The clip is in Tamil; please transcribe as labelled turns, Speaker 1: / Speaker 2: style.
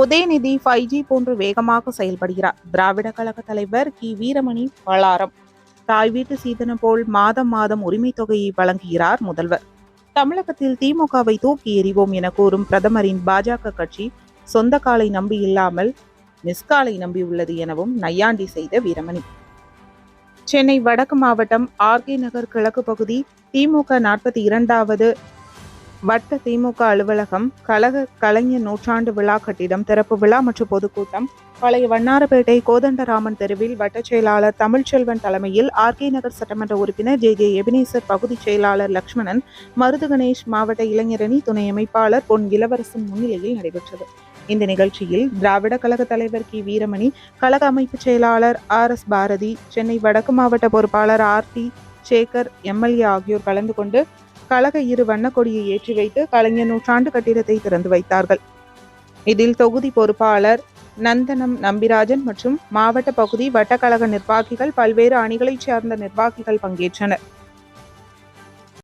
Speaker 1: உதயநிதி ஃபைவ் ஜி போன்று வேகமாக செயல்படுகிறார். திராவிட கழக தலைவர் கி. வீரமணி பலாரம். தாய் வீட்டு சீதனம் போல் மாதம் மாதம் உரிமை தொகையை வழங்குகிறார் முதல்வர். தமிழகத்தில் திமுகவை தூக்கி எறிவோம் என கூறும் பிரதமரின் பாஜக கட்சி சொந்த காலை நம்பி இல்லாமல் மிஸ்காலை நம்பியுள்ளது எனவும் நையாண்டி செய்த வீரமணி. சென்னை வடக்கு மாவட்டம் ஆர்கே நகர் கிழக்கு பகுதி திமுக நாற்பத்தி இரண்டாவது வட்ட திமுக அலுவலகம் கழக கலைஞர் நூற்றாண்டு விழா கட்டிடம் திறப்பு விழா மற்றும் பொதுக்கூட்டம் பழைய வண்ணாரப்பேட்டை கோதண்டராமன் தெருவில் வட்டச் செயலாளர் தமிழ்ச்செல்வன் தலைமையில் ஆர்கே நகர் சட்டமன்ற உறுப்பினர் ஜே ஜே எபினேசர் பகுதி செயலாளர் லக்ஷ்மணன் மருது கணேஷ் மாவட்ட இளைஞரணி துணை அமைப்பாளர் பொன் இளவரசன் முன்னிலையில் நடைபெற்றது. இந்த நிகழ்ச்சியில் திராவிட கழக தலைவர் கி. வீரமணி கழக அமைப்பு செயலாளர் ஆர் எஸ் பாரதி சென்னை வடக்கு மாவட்ட பொறுப்பாளர் ஆர் டி சேகர் எம்எல்ஏ ஆகியோர் கலந்து கொண்டு கழக இரு வண்ணக்கொடியை ஏற்றி வைத்து கலைஞர் நூற்றாண்டு கட்டிடத்தை திறந்து வைத்தார்கள். இதில் தொகுதி பொறுப்பாளர் நந்தனம் நம்பிராஜன் மற்றும் மாவட்ட பகுதி வட்டக்கழக நிர்வாகிகள் பல்வேறு அணிகளைச் சேர்ந்த நிர்வாகிகள் பங்கேற்றனர்.